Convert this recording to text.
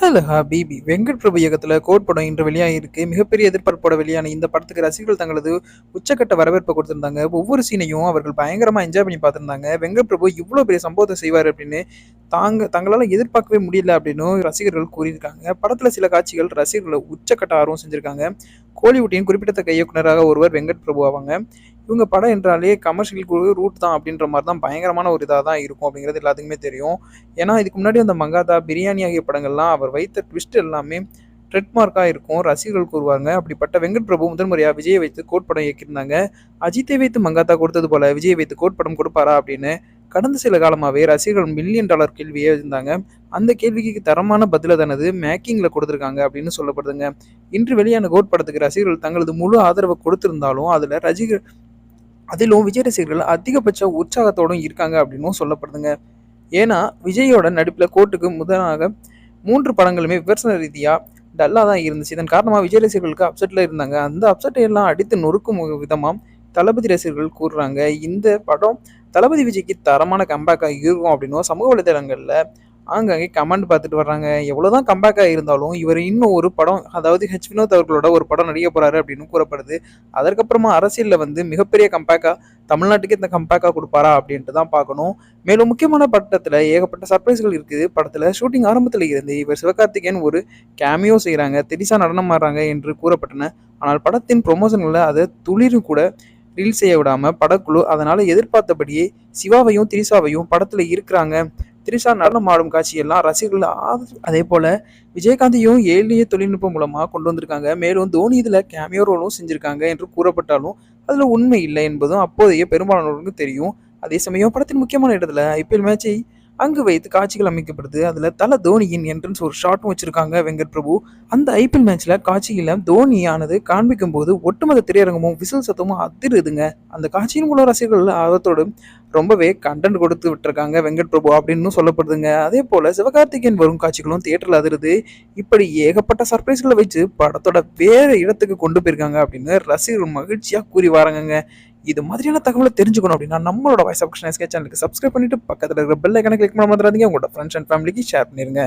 Hello ஹபீபி. Venkat Prabhu இயக்கத்தில் code படம் இன்று வெளியாகிருக்கு மிகப்பெரிய எதிர்பார்ப்போட வெளியான இந்த படத்துக்கு ரசிகர்கள் தங்களது உச்சக்கட்ட வரவேற்பை கொடுத்துருந்தாங்க. ஒவ்வொரு சீனையும் அவர்கள் பயங்கரமாக என்ஜாய் பண்ணி பார்த்துருந்தாங்க. வெங்கட் பிரபு இவ்வளோ பெரிய சம்பவத்தை செய்வார் அப்படின்னு தாங்க தங்களால் எதிர்பார்க்கவே முடியல அப்படின்னு ரசிகர்கள் கூறியிருக்காங்க. படத்தில் சில காட்சிகள் ரசிகர்களை உச்சக்கட்ட ஆர்வம் செஞ்சுருக்காங்க. கோலிவுட்டின் குறிப்பிடத்தக்க இயக்குனராக ஒருவர் வெங்கட் பிரபு ஆவாங்க. இவங்க படம் என்றாலே கமர்ஷியல் ரூட் தான் அப்படின்ற மாதிரி தான் பயங்கரமான ஒரு இதாக தான் இருக்கும் அப்படிங்கிறது எல்லாத்துக்குமே தெரியும். ஏன்னா இதுக்கு முன்னாடி அந்த மங்காதா பிரியாணி ஆகிய படங்கள்லாம் அவர் வைத்த ட்விஸ்ட் எல்லாமே ட்ரெட்மார்க்காக இருக்கும். ரசிகர்கள் கூறுவாங்க. அப்படிப்பட்ட வெங்கட் பிரபு முதன்முறையாக விஜயை வைத்து கோட் படம் இயக்கியிருந்தாங்க. அஜித்தை வைத்து மங்காத்தா கொடுத்தது போல விஜயை வைத்து கோட் படம் கொடுப்பாரா அப்படின்னு கடந்த சில காலமாகவே ரசிகர்கள் மில்லியன் டாலர் கேள்வியே இருந்தாங்க அந்த கேள்விக்கு தரமான பதில தனது மேக்கிங்கில் கொடுத்துருக்காங்க அப்படின்னு சொல்லப்படுதுங்க. இன்று வெளியான கோட் படத்துக்கு ரசிகர்கள் தங்களது முழு ஆதரவை கொடுத்திருந்தாலும் அதில் ரசிகர் அதிலும் விஜய் ரசிகர்கள் அதிகபட்ச உற்சாகத்தோடும் இருக்காங்க அப்படின்னும் சொல்லப்படுதுங்க. ஏன்னா விஜயோட நடிப்பில் கோட்டுக்கு முதலாக மூன்று படங்களுமே விமர்சன ரீதியாக டல்லாக தான் இருந்துச்சு. இதன் காரணமாக விஜய் ரசிகர்களுக்கு அப்செட்டில் இருந்தாங்க. அந்த அப்செட்டை எல்லாம் அடித்து நொறுக்கும் விதமாக தளபதி ரசிகர்கள் கூறுறாங்க. இந்த படம் தளபதி விஜய்க்கு தரமான கம்பேக்காக இருக்கும் அப்படின்னும் சமூக வலைதளங்களில் ஆங்காங்கே கமெண்ட் பார்த்துட்டு வர்றாங்க. எவ்வளோதான் கம்பேக்காக இருந்தாலும் இவர் இன்னும் ஒரு படம் அதாவது ஹெச் வினோத் அவர்களோட ஒரு படம் நடிக்க போகிறாரு அப்படின்னு கூறப்படுது. அதற்கப்புறமா அரசியலில் வந்து மிகப்பெரிய கம்பேக்காக தமிழ்நாட்டுக்கு இந்த கம்பேக்காக கொடுப்பாரா அப்படின்ட்டு தான் பார்க்கணும். மேலும் முக்கியமான பட்டத்தில் ஏகப்பட்ட சர்ப்ரைஸ்கள் இருக்குது. படத்தில் ஷூட்டிங் ஆரம்பத்தில் இருந்து இவர் சிவகார்த்திகேயன் ஒரு கேமியோ செய்கிறாங்க திரிசா நடனம் ஆடுறாங்க என்று கூறப்பட்டன. ஆனால் படத்தின் ப்ரொமோஷன்களில் அதை துளிரும் கூட ரீல் செய்ய விடாமல் படக்குழு அதனால் எதிர்பார்த்தபடியே சிவாவையும் திரிசாவையும் படத்தில் இருக்கிறாங்க. திரிஷா நடனம் ஆடும் காட்சியெல்லாம் ரசிகர்கள் அதே போல விஜயகாந்தையும் ஏழிய தொழில்நுட்பம் மூலமாக கொண்டு வந்திருக்காங்க. மேலும் தோனி இதில் கேமியோ ரோலும் செஞ்சுருக்காங்க என்று கூறப்பட்டாலும் அதில் உண்மை இல்லை என்பதும் அப்போதைய பெரும்பாலானோருக்கு தெரியும். அதே சமயம் படத்தின் முக்கியமான இடத்துல ஐபிஎல் மேட்சை அங்கு வைத்து காட்சிகள் அமைக்கப்படுது. அதில் தல தோனியின் என்ட்ரன்ஸ் ஒரு ஷாட்டும் வச்சிருக்காங்க வெங்கட் பிரபு. அந்த ஐபிஎல் மேட்ச்சில் காட்சியில் தோனியானது காண்பிக்கும் போது ஒட்டுமொத்த திரையரங்கமும் விசில் சத்தமும் அதிருதுங்க. அந்த காட்சியின் மூலம் ரசிகர்கள் ஆர்வத்தோடு ரொம்பவே கண்டென்ட் கொடுத்து விட்டுருக்காங்க வெங்கட் பிரபு அப்படின்னு சொல்லப்படுதுங்க. அதே போல் சிவகார்த்திகேயன் வரும் காட்சிகளும் தியேட்டரில் அதிருது. இப்படி ஏகப்பட்ட சர்ப்ரைஸ்களை வச்சு படத்தோட வேறு இடத்துக்கு கொண்டு போயிருக்காங்க அப்படின்னு ரசிகர்கள் மகிழ்ச்சியாக கூறி வராங்கங்க. இது மாதிரியான தகவலை தெரிஞ்சுக்கணும் அப்படின்னா நம்மளோட வாய்ஸ் ஆஃப் சேனலுக்கு சப்ஸ்கிரைப் பண்ணிட்டு பக்கத்தில் இருக்கிற பெல் ஐக்கனை கிளிக் பண்ண மாதிரிங்க உங்களோட ஃப்ரெண்ட்ஸ் அண்ட் ஃபேமிலிக்கு ஷேர் பண்ணிருங்க.